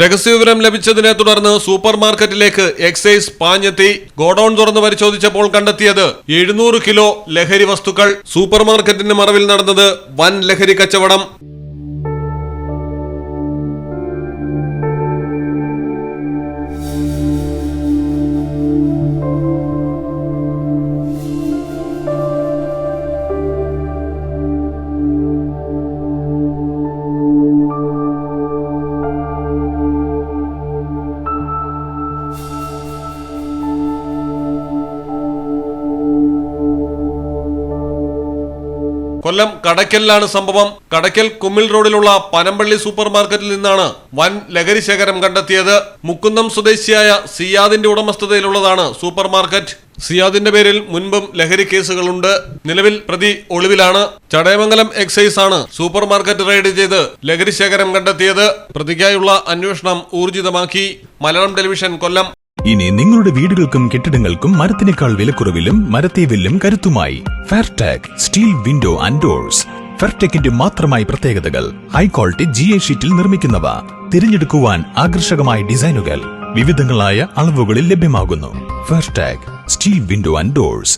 രഹസ്യവിവരം ലഭിച്ചതിനെ തുടർന്ന് സൂപ്പർ മാർക്കറ്റിലേക്ക് എക്സൈസ് പാഞ്ഞെത്തി. ഗോഡൌൺ തുറന്ന് പരിശോധിച്ചപ്പോൾ കണ്ടെത്തിയത് എഴുന്നൂറ് കിലോ ലഹരി വസ്തുക്കൾ. സൂപ്പർ മാർക്കറ്റിന്റെ മറവിൽ നടന്നത് വൻ ലഹരി കച്ചവടം. കൊല്ലം കടയ്ക്കലിലാണ് സംഭവം. കടയ്ക്കൽ കുമ്മിൽ റോഡിലുള്ള പനമ്പള്ളി സൂപ്പർ മാർക്കറ്റിൽ നിന്നാണ് വൻ ലഹരി ശേഖരം കണ്ടെത്തിയത്. മുക്കുന്നം സ്വദേശിയായ സിയാദിന്റെ ഉടമസ്ഥതയിലുള്ളതാണ് സൂപ്പർ മാർക്കറ്റ് സിയാദിന്റെ പേരിൽ മുൻപും ലഹരി കേസുകളുണ്ട്. നിലവിൽ പ്രതി ഒളിവിലാണ്. ചടയമംഗലം എക്സൈസ് ആണ് സൂപ്പർ മാർക്കറ്റ് റെയ്ഡ് ചെയ്ത് ലഹരി ശേഖരം കണ്ടെത്തിയത്. പ്രതിക്കായുള്ള അന്വേഷണം ഊർജിതമാക്കി. മലയാളം ടെലിവിഷൻ കൊല്ലം. ഇനി നിങ്ങളുടെ വീടുകൾക്കും കെട്ടിടങ്ങൾക്കും മരത്തിനേക്കാൾ വിലക്കുറവിലും മരത്തെ വില്ലും കരുത്തുമായി Fairtag steel window and doors ഫെർടെക്കിന്റെ മാത്രമായി പ്രത്യേകതകൾ ഹൈ ക്വാളിറ്റി ജി എ ഷീറ്റിൽ നിർമ്മിക്കുന്നവ. തിരഞ്ഞെടുക്കുവാൻ ആകർഷകമായ ഡിസൈനുകൾ. വിവിധങ്ങളായ അളവുകളിൽ ലഭ്യമാകുന്നു. Fairtag steel window and doors